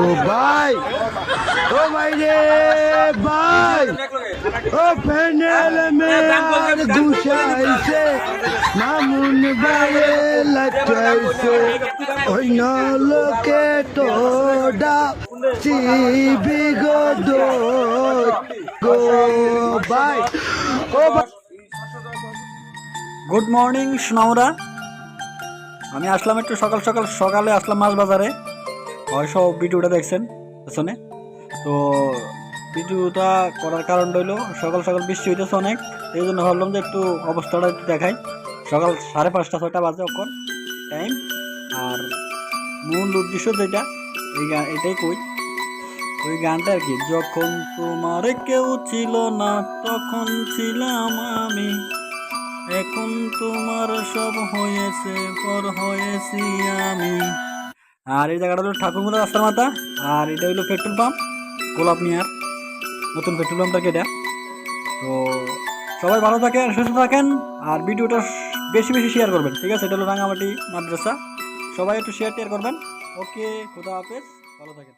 ও ভাই ও ভাই রে ভাই, ও প্যান্ডেল মে আর ঘুষাইছে মামুন ভাইয়ে লাচাইছে ওই নলকে তোডা চিবি গো দো গো ভাই, ও গুড মর্নিং সোনামরা আমি আসলাম একটু সকাল সকাল, সকালে আসলাম মাছ বাজারে। হয়তো ভিডিওটা দেখছেন পেছনে তো ভিডিওটা করার কারণ রইল, সকাল সকাল বৃষ্টি হইতেছে অনেক, এই জন্য ভাবলাম যে একটু অবস্থাটা একটু দেখাই। সকাল সাড়ে পাঁচটা, ছয়টা বাজে অক্ষর টাইম আর মূল উদ্দেশ্য যেটা, এই গান এটাই কই, ওই গানটা আর কি, যখন তোমার কেউ ছিল না, তখন ছিলাম আমি। এখন তোমার সব হয়েছে, পর হয়েছি আমি। আর এই জায়গাটা হলো ঠাকুরমুলা রাস্তার মাথা, আর এটা হলো পেট্রোল পাম্প গোলাপ মিয়ার নতুন পেট্রোল পাম্পটা এটা। তো সবাই ভালো থাকেন, সুস্থ থাকেন, আর ভিডিওটা বেশি বেশি শেয়ার করবেন, ঠিক আছে? এটা হলো রাঙামাটি মাদ্রাসা। সবাই একটু শেয়ার টেয়ার করবেন। ওকে, খুদা হাফেজ, ভালো থাকেন।